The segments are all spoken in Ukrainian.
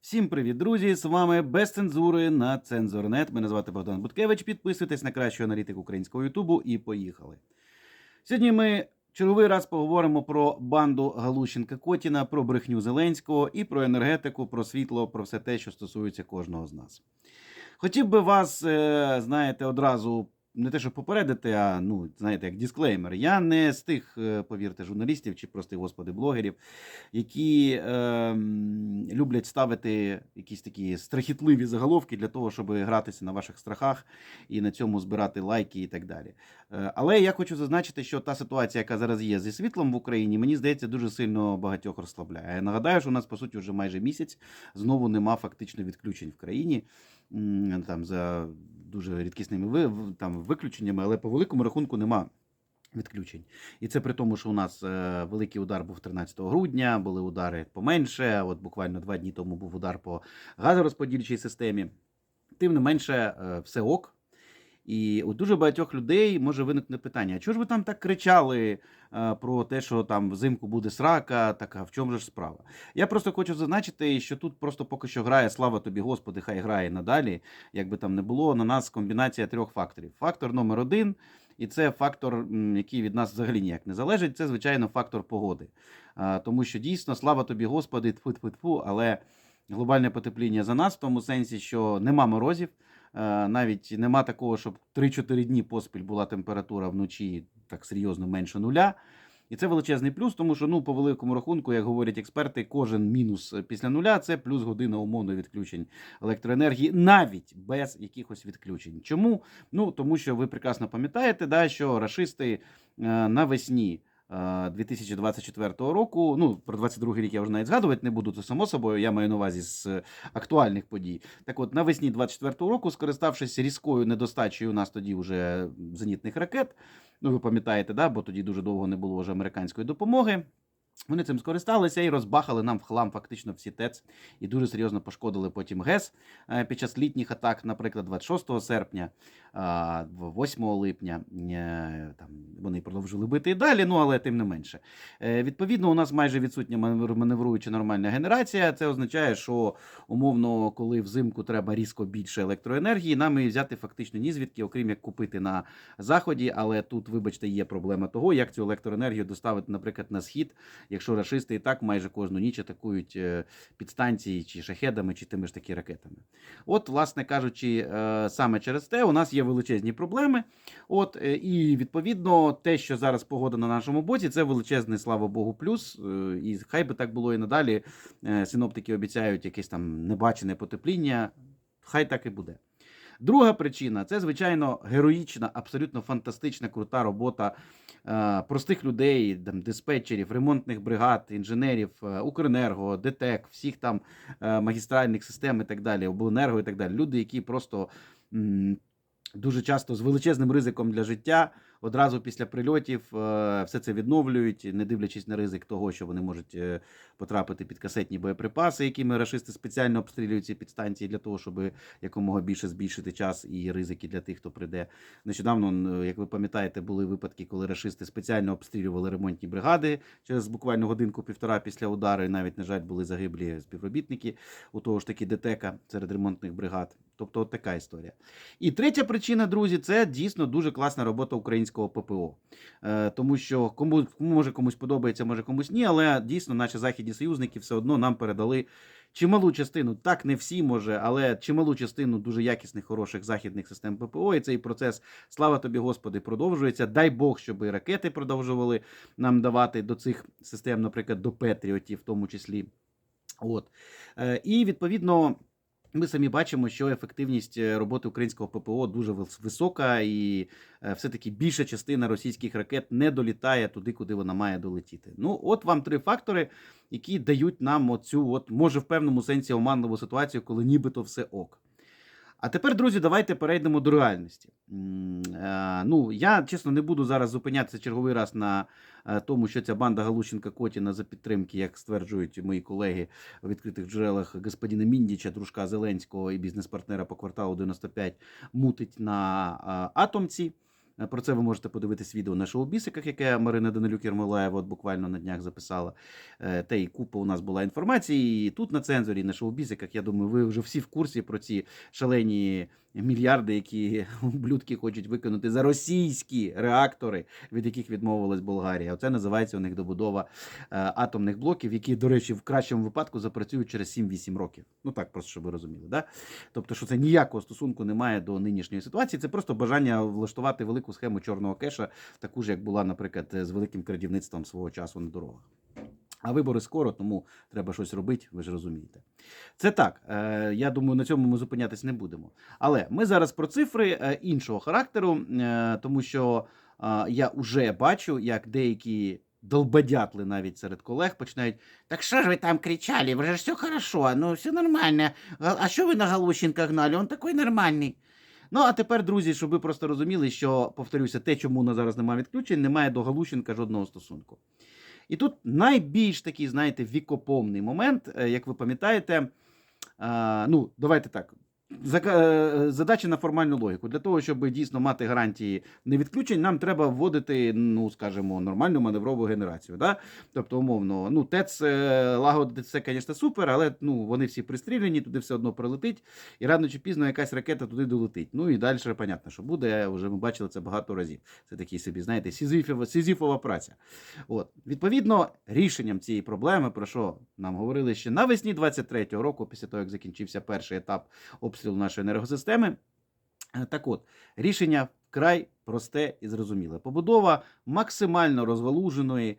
Всім привіт, друзі! З вами без цензури на Цензорнет. Мене звати Богдан Буткевич. Підписуйтесь на кращу аналітику українського Ютубу і поїхали. Сьогодні ми черговий раз поговоримо про банду Галущенка Котіна, про брехню Зеленського і про енергетику, про світло, про все те, що стосується кожного з нас. Хотів би вас, е, знаєте, одразу не те, що попередити, а ну, знаєте, як дисклеймер. Я не з тих, е, повірте, журналістів чи простих господи блогерів, які е, люблять ставити якісь такі страхітливі заголовки для того, щоб гратися на ваших страхах і на цьому збирати лайки і так далі. Е, але я хочу зазначити, що та ситуація, яка зараз є зі світлом в Україні, мені здається, дуже сильно багатьох розслабляє. Я нагадаю, що у нас по суті вже майже місяць знову нема фактично відключень в країні. Там за дуже рідкісними там, виключеннями, але по великому рахунку нема відключень. І це при тому, що у нас е, великий удар був 13 грудня, були удари поменше. От буквально два дні тому був удар по газорозподільчій системі. Тим не менше, е, все ок. І у дуже багатьох людей може виникнути питання: а чого ж ви там так кричали е, про те, що там взимку буде срака, так а в чому ж справа? Я просто хочу зазначити, що тут просто поки що грає слава тобі, Господи, хай грає надалі. Як би там не було, на нас комбінація трьох факторів. Фактор номер один, і це фактор, який від нас взагалі ніяк не залежить. Це звичайно фактор погоди. Тому що дійсно слава тобі, Господи, тфу тфу тфу але глобальне потепління за нас в тому сенсі, що нема морозів. Е, Навіть нема такого, щоб 3-4 дні поспіль була температура вночі так серйозно менше нуля. І це величезний плюс, тому що ну по великому рахунку, як говорять експерти, кожен мінус після нуля це плюс година умовно відключень електроенергії, навіть без якихось відключень. Чому? Ну тому що ви прекрасно пам'ятаєте, да, що рашисти е, навесні. Е, 2024 року, ну про 22 рік я вже навіть згадувати не буду, це само собою. Я маю на увазі з е, актуальних подій. Так от навесні 24 року, скориставшись різкою недостачею у нас тоді вже зенітних ракет. Ну, ви пам'ятаєте, да? бо тоді дуже довго не було вже американської допомоги. Вони цим скористалися і розбахали нам в хлам фактично всі ТЕЦ і дуже серйозно пошкодили потім ГЕС е, під час літніх атак, наприклад, 26 серпня, а, 8 липня. е, Там вони продовжили бити і далі, ну але тим не менше. Е, Відповідно, у нас майже відсутня маневр- маневруюча нормальна генерація. Це означає, що умовно, коли взимку треба різко більше електроенергії, нам її взяти фактично ні звідки, окрім як купити на заході. Але тут, вибачте, є проблема того, як цю електроенергію доставити, наприклад, на схід, якщо рашисти і так майже кожну ніч атакують е, підстанції чи шахедами, чи тими ж таки ракетами. От, власне кажучи, е, саме через те у нас є величезні проблеми. От е, і відповідно те, що зараз погода на нашому боці, це величезний, слава Богу, плюс. І хай би так було і надалі. Синоптики обіцяють якесь там небачене потепління. Хай так і буде. Друга причина це, звичайно, героїчна, абсолютно фантастична, крута робота е, простих людей, там, диспетчерів, ремонтних бригад, інженерів, е, Укренерго, ДТЕК, всіх там е, магістральних систем і так далі, обленерго і так далі. Люди, які просто дуже часто з величезним ризиком для життя одразу після прильотів е, все це відновлюють, не дивлячись на ризик того, що вони можуть е, потрапити під касетні боєприпаси, якими рашисти спеціально обстрілюють ці підстанції для того, щоб якомога більше збільшити час і ризики для тих, хто прийде. Нещодавно, як ви пам'ятаєте, були випадки, коли рашисти спеціально обстрілювали ремонтні бригади через буквально годинку-півтора після удару. І навіть, на жаль, були загиблі співробітники у того ж таки ДТЕКа серед ремонтних бригад. Тобто, от така історія. І третя причина, друзі, це дійсно дуже класна робота українського ППО. Е, тому що кому може комусь подобається, може комусь ні, але дійсно наші західні союзники все одно нам передали чималу частину, так не всі може, але чималу частину дуже якісних, хороших західних систем ППО. І цей процес, слава тобі, Господи, продовжується. Дай Бог, щоб і ракети продовжували нам давати до цих систем, наприклад, до Петріотів, в тому числі. От. Е, І відповідно. Ми самі бачимо, що ефективність е, роботи українського ППО дуже вис- висока, і е, все-таки більша частина російських ракет не долітає туди, куди вона має долетіти. Ну, от вам три фактори, які дають нам оцю, от може в певному сенсі оманливу ситуацію, коли нібито все ок. А тепер, друзі, давайте перейдемо до реальності. Е, Ну, я чесно не буду зараз зупинятися черговий раз на е, тому, що ця банда Галущенка Котіна за підтримки, як стверджують мої колеги в відкритих джерелах господіна Міндіча, дружка Зеленського і бізнес-партнера по кварталу 95, мутить на е, атомці. Е, Про це ви можете подивитись відео на шоу-бісиках, яке Марина Данилюк Єрмолаєва от буквально на днях записала. Е, Та й купа у нас була інформації. І тут на цензорі, і на шоу-бісиках. Я думаю, ви вже всі в курсі про ці шалені мільярди, які ублюдки хочуть виконати за російські реактори, від яких відмовилась Болгарія. Оце називається у них добудова е, атомних блоків, які, до речі, в кращому випадку запрацюють через 7-8 років. Ну так, просто щоб ви розуміли. Да? Тобто, що це ніякого стосунку немає до нинішньої ситуації. Це просто бажання влаштувати велику схему чорного кеша, таку ж, як була, наприклад, з великим крадівництвом свого часу на дорогах. А вибори скоро, тому треба щось робити, ви ж розумієте. Це так. Е, я думаю, на цьому ми зупинятись не будемо. Але ми зараз про цифри е, іншого характеру, е, тому що е, я вже бачу, як деякі долбодятли навіть серед колег починають. Так что же вы там кричали? Уже все хорошо, ну все нормально. А а что вы на Галущенко гнали? Он такой нормальный. Ну а тепер, друзі, щоб ви просто розуміли, що повторюся, те, чому у нас зараз немає відключень, немає до Галущенка жодного стосунку. І тут найбільш такий, знаєте, вікопомний момент, е, як ви пам'ятаєте, ну, давайте так. Е, Задача на формальну логіку. Для того, щоб дійсно мати гарантії невідключень, нам треба вводити, ну скажімо, нормальну маневрову генерацію. Да? Тобто, умовно, ну, ТЕЦ е, лагодити це, звісно, супер, але ну, вони всі пристріляні, туди все одно прилетить, і рано чи пізно якась ракета туди долетить. Ну і далі, понятно, що буде. Вже ми бачили це багато разів. Це такий собі, знаєте, сізифова, сізіфова праця. От. Відповідно, рішенням цієї проблеми, про що нам говорили ще навесні 23-го року, після того, як закінчився перший етап обстрілу нашої енергосистеми. Е, Так от, рішення вкрай просте і зрозуміле. Побудова максимально розгалуженої е,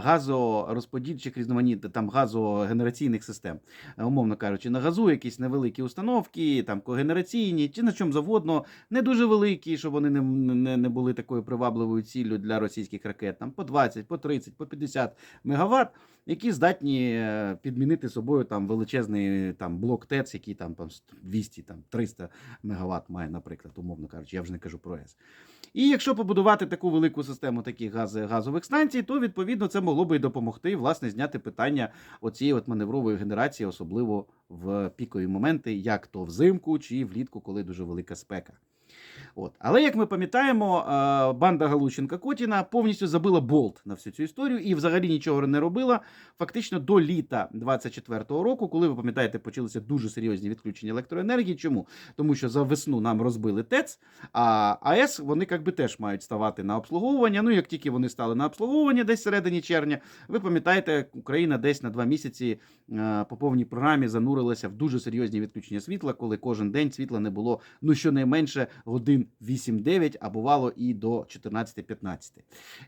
газорозподільчих різноманітних там газогенераційних систем. Е, Умовно кажучи, на газу якісь невеликі установки, там когенераційні, чи на чому завгодно, не дуже великі, щоб вони не, не, не були такою привабливою ціллю для російських ракет, там по 20, по 30, по 50 мегаватт, які здатні е, підмінити собою там величезний там блок ТЕЦ, який там, там 200, там 300 мегаватт має, наприклад, умовно кажучи, я вже не кажу про ЕС. І якщо побудувати таку велику систему таких газ, газових станцій, то відповідно це могло би і допомогти власне зняти питання оцієї от маневрової генерації, особливо в пікові моменти, як то взимку чи влітку, коли дуже велика спека. От. Але як ми пам'ятаємо, е, банда Галущенка Котіна повністю забила болт на всю цю історію і взагалі нічого не робила. Фактично до літа 24-го року, коли ви пам'ятаєте, почалися дуже серйозні відключення електроенергії. Чому? Тому що за весну нам розбили ТЕЦ, а АЕС вони якби теж мають ставати на обслуговування. Ну як тільки вони стали на обслуговування десь середині червня, ви пам'ятаєте, Україна десь на два місяці е, по повній програмі занурилася в дуже серйозні відключення світла, коли кожен день світла не було ну щонайменше годин 8-9, а бувало і до 14-15,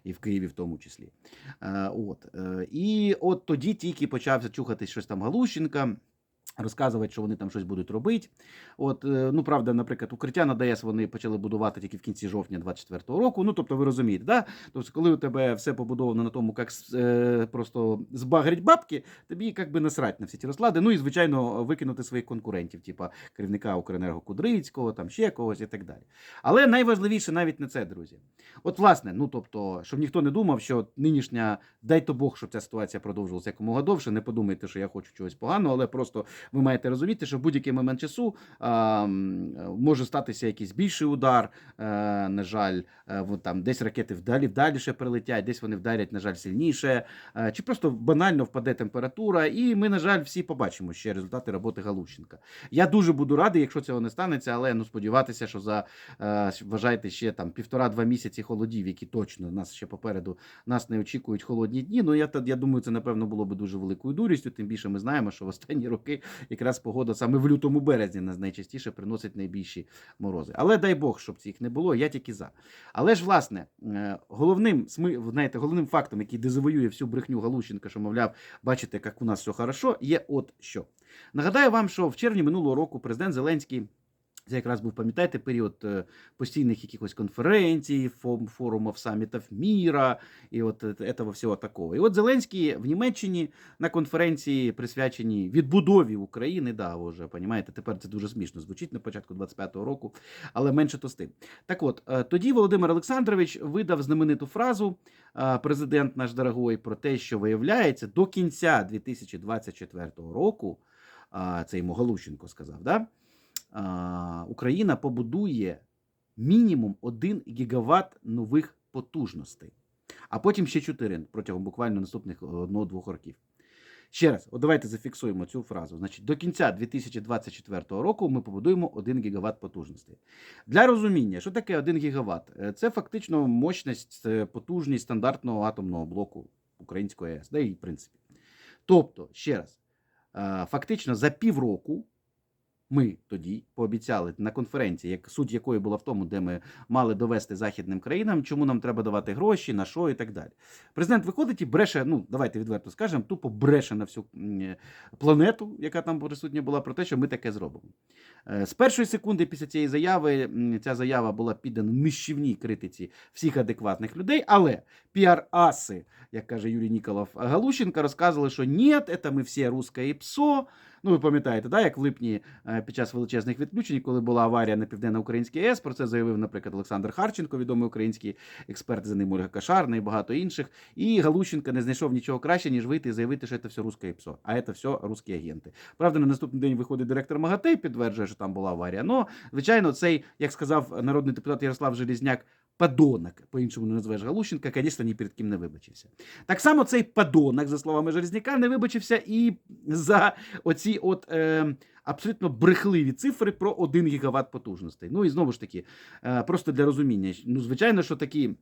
і в Києві в тому числі. Е, От. е, І от тоді тільки почався чухати щось там Галущенка. Розказувати, що вони там щось будуть робити. От, е, ну правда, наприклад, укриття на ДС вони почали будувати тільки в кінці жовтня 24-го року. Ну, тобто, ви розумієте, да? Тобто, коли у тебе все побудовано на тому, як е, просто збагрить бабки, тобі як би насрать на всі ці розклади. Ну і звичайно, викинути своїх конкурентів, типа керівника Укренерго Кудрицького, там ще когось і так далі. Але найважливіше навіть не це, друзі. От, власне, ну тобто, щоб ніхто не думав, що нинішня, дай то Бог, щоб ця ситуація продовжувалася якомога довше. Не подумайте, що я хочу чогось поганого, але просто ви маєте розуміти, що в будь-який момент часу а, може статися якийсь більший удар. е, на жаль, е, от там десь ракети вдалі вдаліше прилетять, десь вони вдарять, на жаль, сильніше, е, чи просто банально впаде температура. І ми, на жаль, всі побачимо ще результати роботи Галущенка. Я дуже буду радий, якщо цього не станеться, але ну сподіватися, що за е, вважайте ще там півтора-два місяці холодів, які точно нас ще попереду нас не очікують холодні дні. Ну я я думаю, це напевно було би дуже великою дурістю. Тим більше ми знаємо, що в останні роки якраз погода саме в лютому березні нас найчастіше приносить найбільші морози. Але дай Бог, щоб цих не було, я тільки за. Але ж, власне, е, головним знаєте, головним фактом, який дезавоює всю брехню Галущенка, що, мовляв, бачите, як у нас все хорошо, є от що. Нагадаю вам, що в червні минулого року президент Зеленський. Це якраз був, пам'ятаєте, період е, постійних якихось конференцій, форумів, самітів міра і от е, этого всього такого. І от Зеленський в Німеччині на конференції, присвяченій відбудові України, да, вже, понімаєте, тепер це дуже смішно звучить на початку 25-го року, але менше то з тим. Так от, е, тоді Володимир Олександрович видав знамениту фразу, президент наш дорогой, про те, що виявляється, до кінця 2024 року, це йому Галущенко сказав, да? Україна побудує мінімум 1 гігават нових потужностей, а потім ще 4 протягом буквально наступних 1-2 років. Ще раз, от давайте зафіксуємо цю фразу. Значить, до кінця 2024 року ми побудуємо 1 гігават потужностей. Для розуміння, що таке 1 гігават? Е, Це фактично мощність, потужність стандартного атомного блоку української АЕС, да і в принципі. Тобто, ще раз, е, фактично за півроку ми тоді пообіцяли на конференції, як суть якої була в тому, де ми мали довести західним країнам, чому нам треба давати гроші, на що і так далі. Президент виходить і бреше, ну давайте відверто скажемо, тупо бреше на всю е, планету, яка там присутня була, про те, що ми таке зробимо. Е, З першої секунди після цієї заяви ця заява була піддана нищівній критиці всіх адекватних людей, але піар-аси, як каже Юрій Ніколов Галущенко, розказували, що ні, це ми всі русське ПСО. Ну, ви пам'ятаєте, да, як в липні е, під час величезних відключень, коли була аварія на південно-українській АЕС, про це заявив, наприклад, Олександр Харченко, відомий український експерт, за ним Ольга Кашарна і багато інших. І Галущенко не знайшов нічого краще, ніж вийти і заявити, що це все русське ПСО, а це все русські агенти. Правда, на наступний день виходить директор МАГАТЕ і підтверджує, що там була аварія. Ну, звичайно, цей, як сказав народний депутат Ярослав Желізняк, Падонок, по-іншому не називаєш Галущенка, звісно, ні перед ким не вибачився. Так само цей падонок, за словами Железняка, не вибачився і за оці от е, абсолютно брехливі цифри про 1 гігават потужностей. Ну і знову ж таки, е, просто для розуміння. Ну, звичайно, що такі.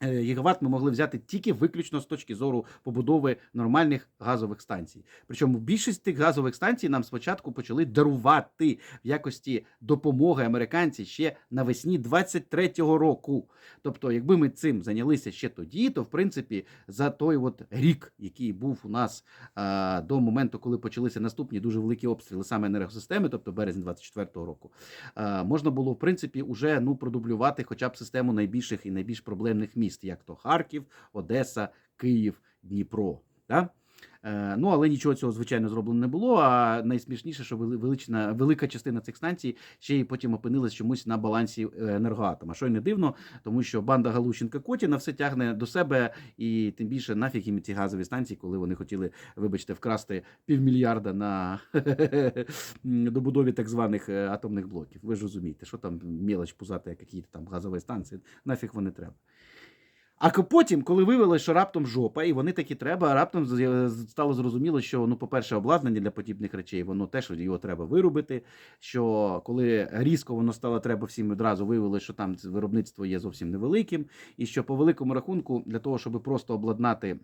Е, Гігават ми могли взяти тільки виключно з точки зору побудови нормальних газових станцій. Причому більшість тих газових станцій нам спочатку почали дарувати в якості допомоги американці ще навесні 23-го року. Тобто, якби ми цим зайнялися ще тоді, то в принципі за той от рік, який був у нас а, до моменту, коли почалися наступні дуже великі обстріли саме енергосистеми, тобто березень 24-го року, а, можна було в принципі уже ну продублювати хоча б систему найбільших і найбільш проблемних міст, як то Харків, Одеса, Київ, Дніпро. Да? Е, Ну, але нічого цього, звичайно, зроблено не було. А найсмішніше, що велична, велика частина цих станцій ще й потім опинилась чомусь на балансі е, енергоатома. Що й не дивно, тому що банда Галущенка Котіна все тягне до себе, і тим більше нафіг їм ці газові станції, коли вони хотіли, вибачте, вкрасти півмільярда на добудові так званих е, атомних блоків. Ви ж розумієте, що там мелоч пузата, як якісь там газові станції, нафіг вони треба. А потім, коли виявилось, що раптом жопа, і вони таки треба, раптом стало зрозуміло, що ну, по-перше, обладнання для подібних речей, воно теж його треба виробити. Що коли різко воно стало треба всім одразу, виявилось, що там виробництво є зовсім невеликим, і що по великому рахунку, для того, щоб просто обладнати.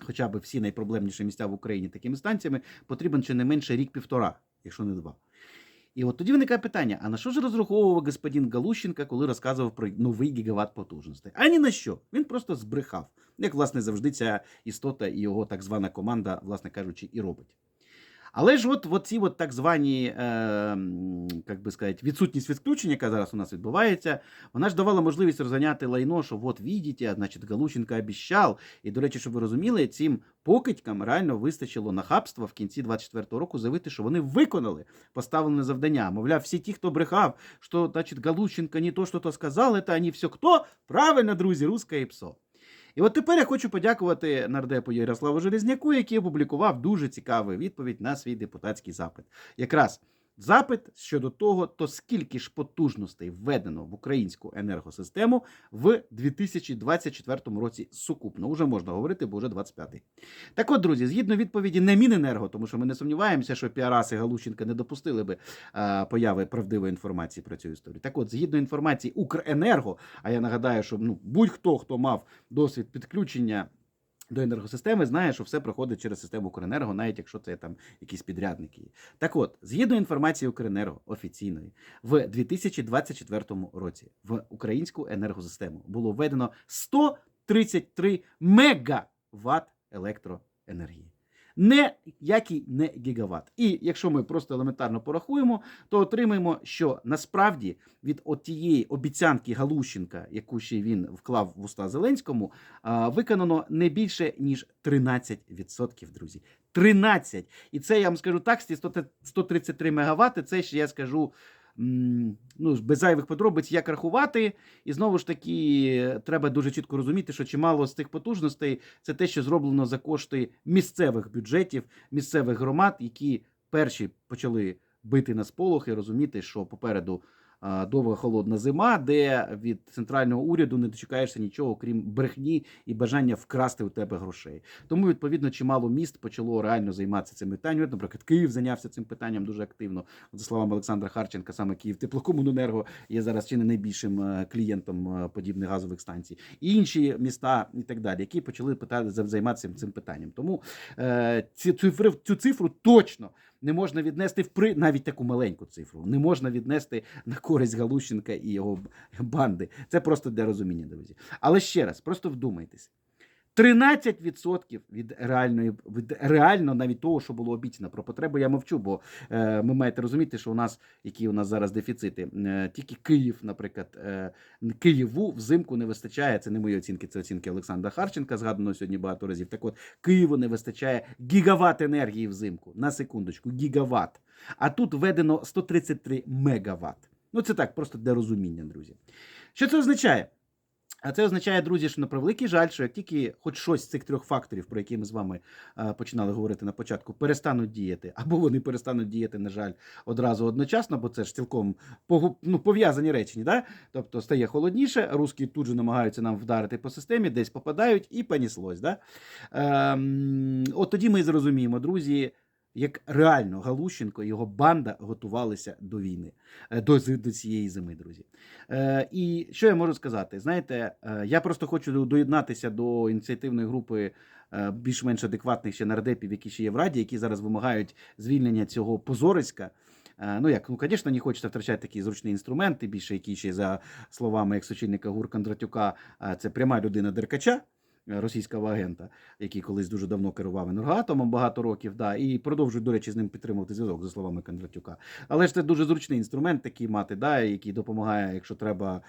Хоча б всі найпроблемніші місця в Україні такими станціями потрібен ще не менше рік-півтора, якщо не два. І от тоді виникає питання: а на що ж розраховував господин Галущенка, коли розказував про новий гігават потужностей? А ні на що. Він просто збрехав. Як, власне, завжди ця істота і його так звана команда, власне кажучи, і робить. Але ж от, от ці от так звані, е, як би сказати, відсутність відключення, яка зараз у нас відбувається, вона ж давала можливість розганяти лайно, що от видите, значить, Галущенко обіщав. І, до речі, щоб ви розуміли, цим покидькам реально вистачило нахабства в кінці 24-го року заявити, що вони виконали поставлене завдання. Мовляв, всі ті, хто брехав, що, значить, Галущенко не то, що то сказав, це вони все хто? Правильно, друзі, русське і псо. І от тепер я хочу подякувати нардепу Ярославу Железняку, який опублікував дуже цікаву відповідь на свій депутатський запит. Якраз запит щодо того, то скільки ж потужностей введено в українську енергосистему в 2024 році сукупно. Уже можна говорити, бо вже 25-й. Так от, друзі, згідно відповіді не Міненерго, тому що ми не сумніваємося, що піараси Галущенка не допустили би а, появи правдивої інформації про цю історію. Так от, згідно інформації Укренерго, а я нагадаю, що ну, будь-хто, хто мав досвід підключення. До енергосистеми знає, що все проходить через систему Укренерго, навіть якщо це там якісь підрядники. Так от, згідно інформації Укренерго офіційної, в 2024 році в українську енергосистему було введено 133 мегаватт електроенергії. Не який не гігават. І якщо ми просто елементарно порахуємо, то отримаємо, що насправді від тієї обіцянки Галущенка, яку ще він вклав в уста Зеленському, виконано не більше ніж 13%, друзі. 13! І це я вам скажу так, ці 100 133 мегавати, це ще я скажу. Ну, без зайвих подробиць, як рахувати, і знову ж таки, треба дуже чітко розуміти, що чимало з цих потужностей це те, що зроблено за кошти місцевих бюджетів, місцевих громад, які перші почали бити на сполох і розуміти, що попереду довга холодна зима, де від центрального уряду не дочекаєшся нічого, крім брехні і бажання вкрасти у тебе грошей. Тому, відповідно, чимало міст почало реально займатися цим питанням. Наприклад, Київ зайнявся цим питанням дуже активно. За словами Олександра Харченка, саме Київ теплокомуненерго є зараз чи не найбільшим е, клієнтом е, подібних газових станцій, і інші міста і так далі, які почали питати займатися цим питанням. Тому е, ці цифри цю цифру точно не можна віднести в при навіть таку маленьку цифру. Не можна віднести на користь Галущенка і його банди. Це просто для розуміння, друзі. Але ще раз, просто вдумайтесь. 13% від реальної від реально навіть того, що було обіцяно про потребу, я мовчу, бо е, ми маєте розуміти, що у нас які у нас зараз дефіцити. Е, тільки Київ, наприклад, е, Києву взимку не вистачає. Це не мої оцінки, це оцінки Олександра Харченка, згаданого сьогодні багато разів. Так от Києву не вистачає гігават енергії взимку. На секундочку, гігават. А тут введено 133 мегаватт. Ну це так, просто для розуміння, друзі. Що це означає? А це означає, друзі, що на превеликий жаль, що як тільки хоч щось з цих трьох факторів, про які ми з вами е, починали говорити на початку, перестануть діяти, або вони перестануть діяти, на жаль, одразу одночасно, бо це ж цілком ну, пов'язані речі, да? тобто стає холодніше, русські тут же намагаються нам вдарити по системі, десь попадають і поніслось. Да? Ем, от тоді ми зрозуміємо, друзі. Як реально Галущенко і його банда готувалися до війни, е, до, до цієї зими, друзі. Е, і що я можу сказати? Знаєте, е, я просто хочу доєднатися до ініціативної групи більш-менш адекватних ще нардепів, які ще є в Раді, які зараз вимагають звільнення цього позориська. Ну як, ну, звісно, не хочеться втрачати такі зручні інструменти, більше які ще за словами як сочільника Гур Кондратюка, це пряма людина Деркача. Е, Російського агента, який колись дуже давно керував енергоатомом багато років, да, і продовжують, до речі, з ним підтримувати зв'язок, за словами Кондратюка. Але ж це дуже зручний інструмент такий мати, да, який допомагає, якщо треба,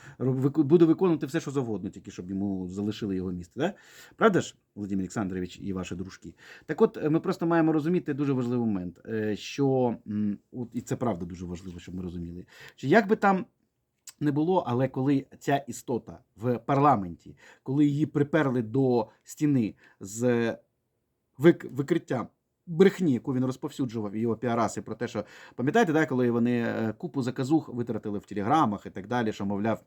буде виконувати все, що завгодно, тільки щоб йому залишили його місце. Да? Правда ж, Володимир Олександрович і ваші дружки? Так от, е, ми просто маємо розуміти дуже важливий момент, е, що, от, і це правда дуже важливо, щоб ми розуміли, що як би там не було, але коли ця істота в парламенті, коли її приперли до стіни з вик- викриттям брехні, яку він розповсюджував, його піараси про те, що пам'ятаєте, да, коли вони е, купу заказух витратили в телеграмах і так далі, що мовляв.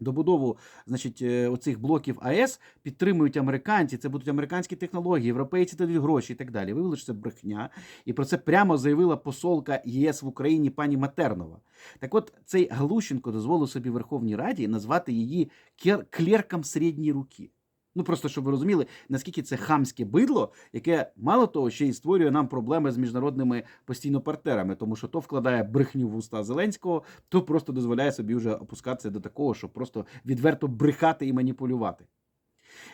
Добудову, значить, е, оцих блоків АЕС підтримують американці. Це будуть американські технології, європейці дадуть гроші і так далі. Виявили, що це брехня, і про це прямо заявила посолка ЄС в Україні пані Матернова. Так от цей Галущенко дозволив собі Верховній Раді назвати її клерком середньої руки. Ну просто щоб ви розуміли, наскільки це хамське бидло, яке мало того, ще й створює нам проблеми з міжнародними постійно партнерами, тому що то вкладає брехню в уста Зеленського, то просто дозволяє собі вже опускатися до такого, щоб просто відверто брехати і маніпулювати.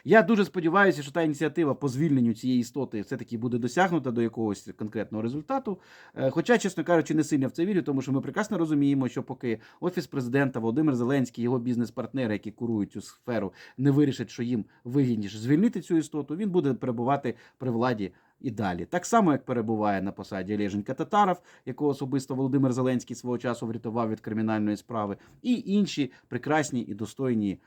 Я дуже сподіваюся, що та ініціатива по звільненню цієї істоти все-таки буде досягнута до якогось конкретного результату. Е, Хоча, чесно кажучи, не сильно в це вірю, тому що ми прекрасно розуміємо, що поки офіс президента Володимир Зеленський, його бізнес-партнери, які курують цю сферу, не вирішать, що їм вигідніше звільнити цю істоту, він буде перебувати при владі. І далі, так само як перебуває на посаді Олеженька Татаров, якого особисто Володимир Зеленський свого часу врятував від кримінальної справи, і інші прекрасні і достойні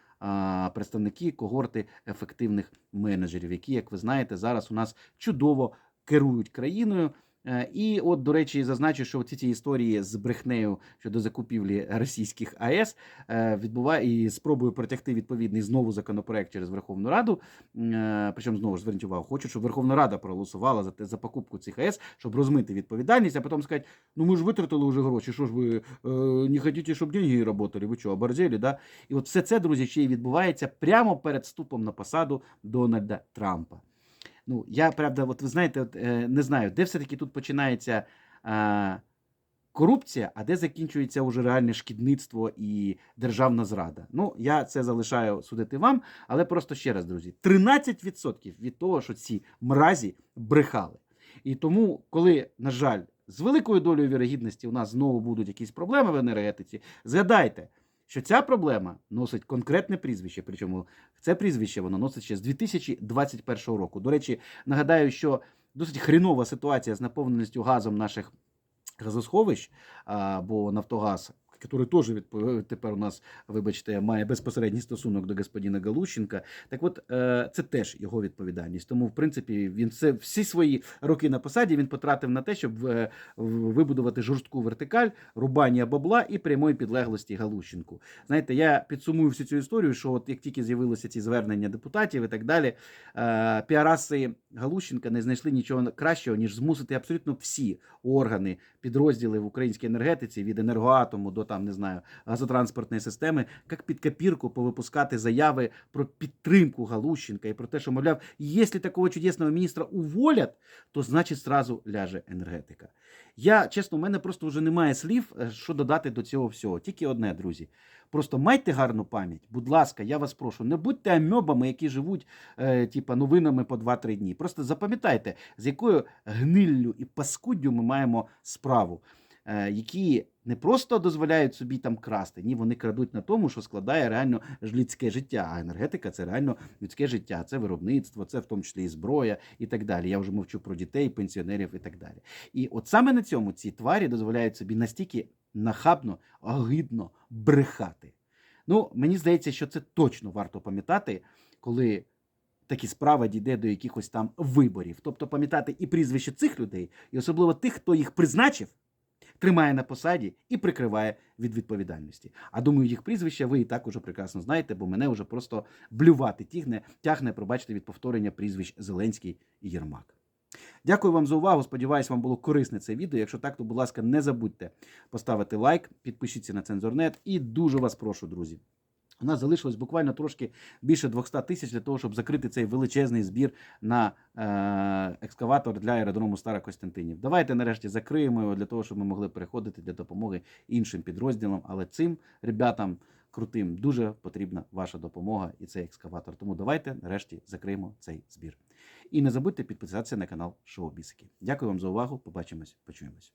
представники когорти ефективних менеджерів, які, як ви знаєте, зараз у нас чудово керують країною. Е, І от, до речі, зазначу, що ці ці історії з брехнею щодо закупівлі російських АЕС е, відбуває і спробує протягти відповідний знову законопроект через Верховну Раду. Е, Причому знову ж зверніть увагу, хочу, щоб Верховна Рада проголосувала за те за покупку цих АЕС, щоб розмити відповідальність, а потім сказати, ну ми ж витратили вже гроші. Що ж ви не хочете, щоб деньги працювали? Ви що, оборзели, да? І от все це, друзі, ще й відбувається прямо перед вступом на посаду Дональда Трампа. Ну, я правда, от ви знаєте, от, е, не знаю, де все-таки тут починається е, корупція, а де закінчується уже реальне шкідництво і державна зрада. Ну, я це залишаю судити вам, але просто ще раз, друзі, 13% від того, що ці мразі брехали. І тому, коли, на жаль, з великою долею вірогідності у нас знову будуть якісь проблеми в енергетиці, згадайте, що ця проблема носить конкретне прізвище, причому це прізвище воно носить ще з 2021 року. До речі, нагадаю, що досить хрінова ситуація з наповненістю газом наших газосховищ, бо Нафтогаз який теж відпо- тепер у нас, вибачте, має безпосередній стосунок до господина Галущенка. Так от, е, це теж його відповідальність. Тому, в принципі, він це всі свої роки на посаді він потратив на те, щоб е, вибудувати жорстку вертикаль, рубання бабла і прямої підлеглості Галущенку. Знаєте, я підсумую всю цю історію, що от як тільки з'явилися ці звернення депутатів і так далі, е, піараси Галущенка не знайшли нічого кращого, ніж змусити абсолютно всі органи, підрозділи в українській енергетиці від енергоатому до там не знаю газотранспортної системи, як під копірку повипускати заяви про підтримку Галущенка і про те, що мовляв, якщо такого чудесного міністра уволять, то значить зразу ляже енергетика. Я чесно, у мене просто вже немає слів, е, що додати до цього всього. Тільки одне, друзі. Просто майте гарну пам'ять, будь ласка, я вас прошу, не будьте амьобами, які живуть е, типа новинами по 2-3 дні. Просто запам'ятайте, з якою гниллю і паскуддю ми маємо справу, які не просто дозволяють собі там красти, ні, вони крадуть на тому, що складає реально людське життя. А енергетика це реально людське життя, це виробництво, це в тому числі і зброя і так далі. Я вже мовчу про дітей, пенсіонерів і так далі. І от саме на цьому ці тварі дозволяють собі настільки нахабно, огидно брехати. Ну, мені здається, що це точно варто пам'ятати, коли такі справа дійде до якихось там виборів. Тобто пам'ятати і прізвище цих людей, і особливо тих, хто їх призначив, тримає на посаді і прикриває від відповідальності. А думаю, їх прізвища ви і так уже прекрасно знаєте, бо мене вже просто блювати тягне, тягне, пробачте, від повторення прізвищ Зеленський і Єрмак. Дякую вам за увагу. Сподіваюсь, вам було корисне це відео. Якщо так, то, будь ласка, не забудьте поставити лайк, підпишіться на Цензорнет і дуже вас прошу, друзі. У нас залишилось буквально трошки більше 200 тисяч для того, щоб закрити цей величезний збір на е, екскаватор для аеродрому Стара Костянтинів. Давайте нарешті закриємо його для того, щоб ми могли переходити для допомоги іншим підрозділам. Але цим ребятам крутим дуже потрібна ваша допомога і цей екскаватор. Тому давайте нарешті закриємо цей збір. І не забудьте підписатися на канал Шоу Бісики. Дякую вам за увагу. Побачимось, почуємось.